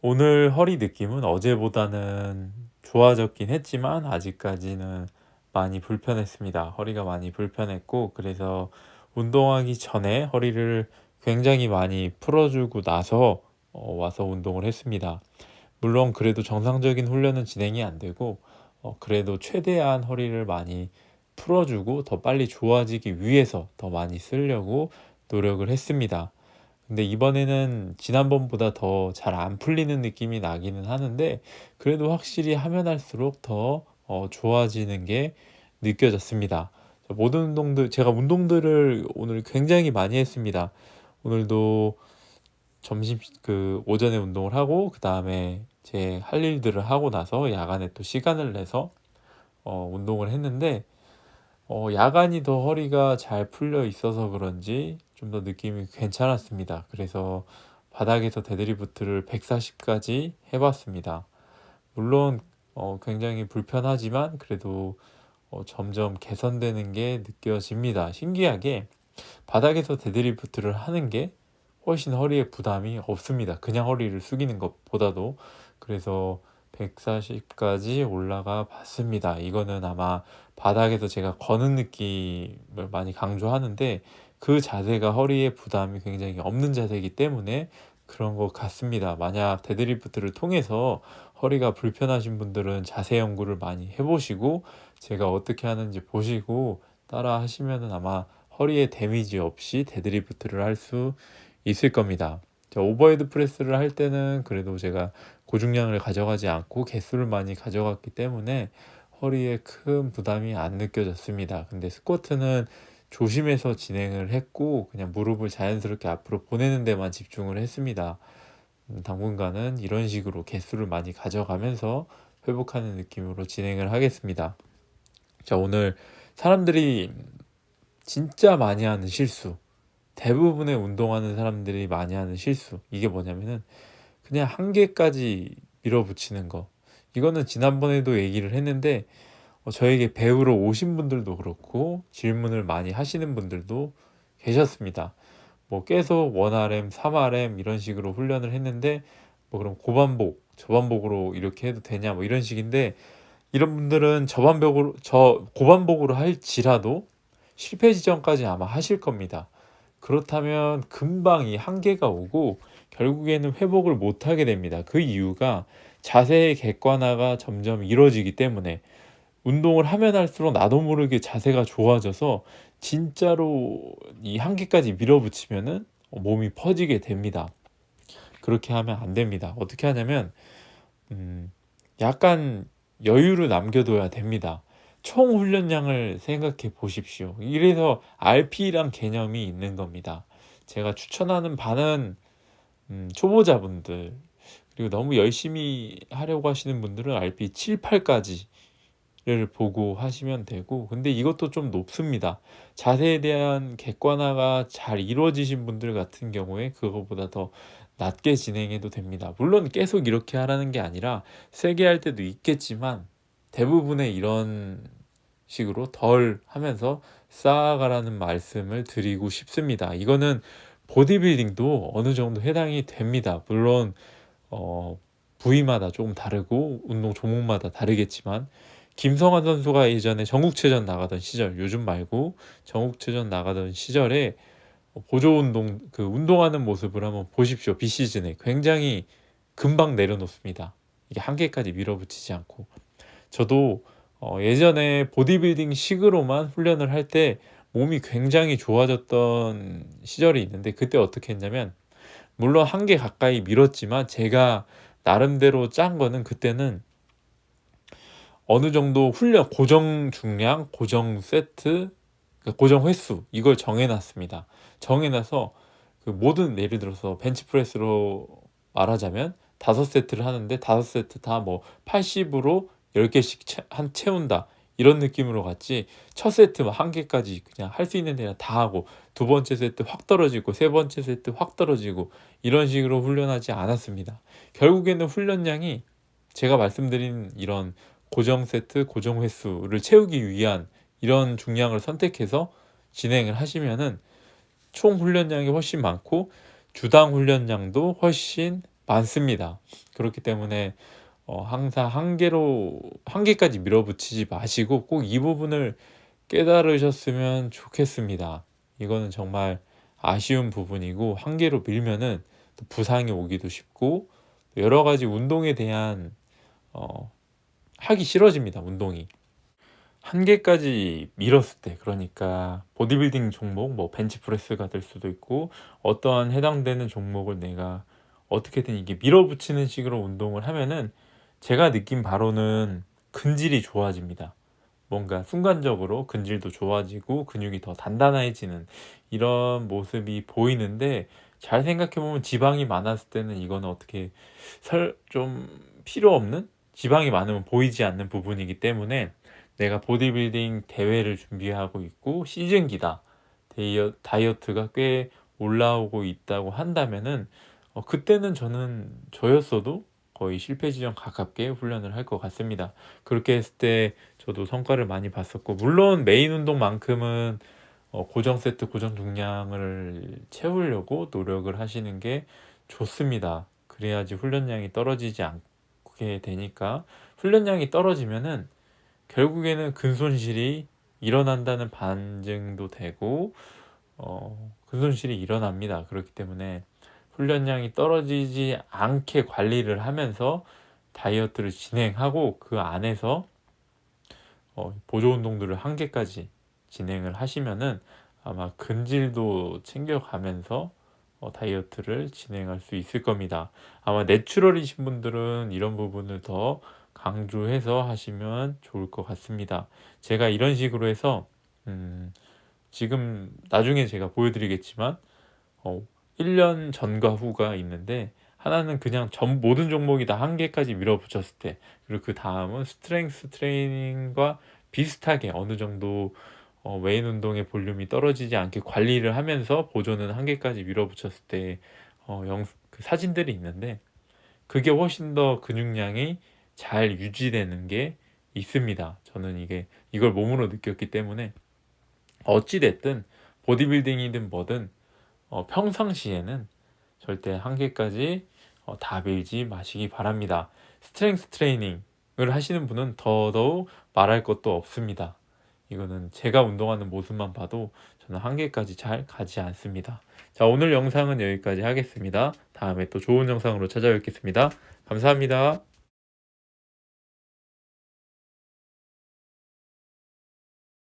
오늘 허리 느낌은 어제보다는 좋아졌긴 했지만 아직까지는 많이 불편했습니다. 허리가 많이 불편했고 그래서 운동하기 전에 허리를 굉장히 많이 풀어주고 나서 어, 와서 운동을 했습니다. 물론 그래도 정상적인 훈련은 진행이 안 되고 어, 그래도 최대한 허리를 많이 풀어주고 더 빨리 좋아지기 위해서 더 많이 쓰려고 노력을 했습니다. 근데 이번에는 지난번보다 더 잘 안 풀리는 느낌이 나기는 하는데 그래도 확실히 하면 할수록 더 어, 좋아지는 게 느껴졌습니다. 모든 운동들 제가 운동들을 오늘 굉장히 많이 했습니다. 오늘도 점심 그 오전에 운동을 하고 그 다음에 제 할 일들을 하고 나서 야간에 또 시간을 내서 어, 운동을 했는데 어, 야간이 더 허리가 잘 풀려 있어서 그런지 좀 더 느낌이 괜찮았습니다. 그래서 바닥에서 데드리프트를 140까지 해봤습니다. 물론 어, 굉장히 불편하지만 그래도 어, 점점 개선되는 게 느껴집니다. 신기하게 바닥에서 데드리프트를 하는 게 훨씬 허리에 부담이 없습니다. 그냥 허리를 숙이는 것보다도 그래서 140까지 올라가 봤습니다. 이거는 아마 바닥에서 제가 거는 느낌을 많이 강조하는데 그 자세가 허리에 부담이 굉장히 없는 자세이기 때문에 그런 것 같습니다. 만약 데드리프트를 통해서 허리가 불편하신 분들은 자세 연구를 많이 해보시고 제가 어떻게 하는지 보시고 따라 하시면 아마 허리에 데미지 없이 데드리프트를 할 수 있을 겁니다. 오버헤드 프레스를 할 때는 그래도 제가 고중량을 가져가지 않고 개수를 많이 가져갔기 때문에 허리에 큰 부담이 안 느껴졌습니다. 근데 스쿼트는 조심해서 진행을 했고 그냥 무릎을 자연스럽게 앞으로 보내는 데만 집중을 했습니다. 음, 당분간은 이런 식으로 개수를 많이 가져가면서 회복하는 느낌으로 진행을 하겠습니다. 자, 오늘 사람들이 진짜 많이 하는 실수, 대부분의 운동하는 사람들이 많이 하는 실수, 이게 뭐냐면은 그냥 한 개까지 밀어붙이는 거. 이거는 지난번에도 얘기를 했는데 어, 저에게 배우러 오신 분들도 그렇고 질문을 많이 하시는 분들도 계셨습니다. 뭐 계속 원RM, 3RM 이런 식으로 훈련을 했는데 뭐 그럼 고반복, 저반복으로 이렇게 해도 되냐 뭐 이런 식인데 이런 분들은 저반복으로 저 고반복으로 할지라도 실패 지점까지 아마 하실 겁니다. 그렇다면 금방 이 한계가 오고 결국에는 회복을 못 하게 됩니다. 그 이유가 자세의 객관화가 점점 이루어지기 때문에 운동을 하면 할수록 나도 모르게 자세가 좋아져서 진짜로 이 한계까지 밀어붙이면은 몸이 퍼지게 됩니다. 그렇게 하면 안 됩니다. 어떻게 하냐면 음, 약간 여유를 남겨둬야 됩니다. 총 훈련량을 생각해 보십시오. 이래서 RP랑 개념이 있는 겁니다. 제가 추천하는 반은 음, 초보자분들 그리고 너무 열심히 하려고 하시는 분들은 RP 7, 8까지 를 보고 하시면 되고 근데 이것도 좀 높습니다. 자세에 대한 객관화가 잘 이루어지신 분들 같은 경우에 그거보다 더 낮게 진행해도 됩니다. 물론 계속 이렇게 하라는 게 아니라 세게 할 때도 있겠지만 대부분의 이런 식으로 덜 하면서 쌓아가라는 말씀을 드리고 싶습니다. 이거는 보디빌딩도 어느 정도 해당이 됩니다. 물론 어, 부위마다 조금 다르고 운동 종목마다 다르겠지만 김성환 선수가 예전에 전국체전 나가던 시절, 요즘 말고 전국체전 나가던 시절에 보조 운동, 그 운동하는 모습을 한번 보십시오. 비시즌에 굉장히 금방 내려놓습니다. 이게 한계까지 밀어붙이지 않고. 저도 어 예전에 보디빌딩 식으로만 훈련을 할 때 몸이 굉장히 좋아졌던 시절이 있는데 그때 어떻게 했냐면 물론 한계 가까이 밀었지만 제가 나름대로 짠 거는 그때는 어느 정도 훈련 고정 중량, 고정 세트, 그 고정 횟수 이걸 정해놨습니다. 정해놔서 그 모든 예를 들어서 벤치프레스로 말하자면 다섯 세트를 하는데 다섯 세트 다 뭐 80으로 10개씩 한 채운다. 이런 느낌으로 갔지 첫 세트 한 개까지 그냥 할 수 있는 데는 다 하고 두 번째 세트 확 떨어지고 세 번째 세트 확 떨어지고 이런 식으로 훈련하지 않았습니다. 결국에는 훈련량이 제가 말씀드린 이런 고정 세트, 고정 횟수를 채우기 위한 이런 중량을 선택해서 진행을 하시면은 총 훈련량이 훨씬 많고 주당 훈련량도 훨씬 많습니다. 그렇기 때문에 어, 항상 한계로 한계까지 밀어붙이지 마시고 꼭 이 부분을 깨달으셨으면 좋겠습니다. 이거는 정말 아쉬운 부분이고 한계로 밀면은 또 부상이 오기도 쉽고 여러 가지 운동에 대한 어, 하기 싫어집니다. 운동이 한계까지 밀었을 때 그러니까 보디빌딩 종목 뭐 벤치프레스가 될 수도 있고 어떠한 해당되는 종목을 내가 어떻게든 이게 밀어붙이는 식으로 운동을 하면은 제가 느낀 바로는 근질이 좋아집니다. 뭔가 순간적으로 근질도 좋아지고 근육이 더 단단해지는 이런 모습이 보이는데 잘 생각해 보면 지방이 많았을 때는 이거는 어떻게 설 좀 필요 없는 지방이 많으면 보이지 않는 부분이기 때문에 내가 보디빌딩 대회를 준비하고 있고 시즌기다 다이어, 다이어트가 꽤 올라오고 있다고 한다면은 어, 그때는 저는 저였어도 거의 실패 지점 가깝게 훈련을 할 것 같습니다. 그렇게 했을 때 저도 성과를 많이 봤었고 물론 메인 운동만큼은 어, 고정 세트 고정 중량을 채우려고 노력을 하시는 게 좋습니다. 그래야지 훈련량이 떨어지지 않 게 되니까 훈련량이 떨어지면은 결국에는 근손실이 일어난다는 반증도 되고 어, 근손실이 일어납니다. 그렇기 때문에 훈련량이 떨어지지 않게 관리를 하면서 다이어트를 진행하고 그 안에서 어, 보조 운동들을 한 개까지 진행을 하시면은 아마 근질도 챙겨가면서 어, 다이어트를 진행할 수 있을 겁니다. 아마 내추럴이신 분들은 이런 부분을 더 강조해서 하시면 좋을 것 같습니다. 제가 이런 식으로 해서 음, 지금 나중에 제가 보여드리겠지만 어, 1년 전과 후가 있는데 하나는 그냥 전 모든 종목이 다 한계까지 밀어붙였을 때 그리고 그 다음은 스트렝스 트레이닝과 비슷하게 어느 정도 어, 메인 운동의 볼륨이 떨어지지 않게 관리를 하면서 보조는 한계까지 밀어붙였을 때 어, 영, 그 사진들이 있는데 그게 훨씬 더 근육량이 잘 유지되는 게 있습니다. 저는 이게 이걸 몸으로 느꼈기 때문에 어찌 됐든 보디빌딩이든 뭐든 어, 평상시에는 절대 한계까지 어, 다 밀지 마시기 바랍니다. 스트렝스 트레이닝을 하시는 분은 더더욱 말할 것도 없습니다. 이거는 제가 운동하는 모습만 봐도 저는 한계까지 잘 가지 않습니다. 자, 오늘 영상은 여기까지 하겠습니다. 다음에 또 좋은 영상으로 찾아뵙겠습니다. 감사합니다.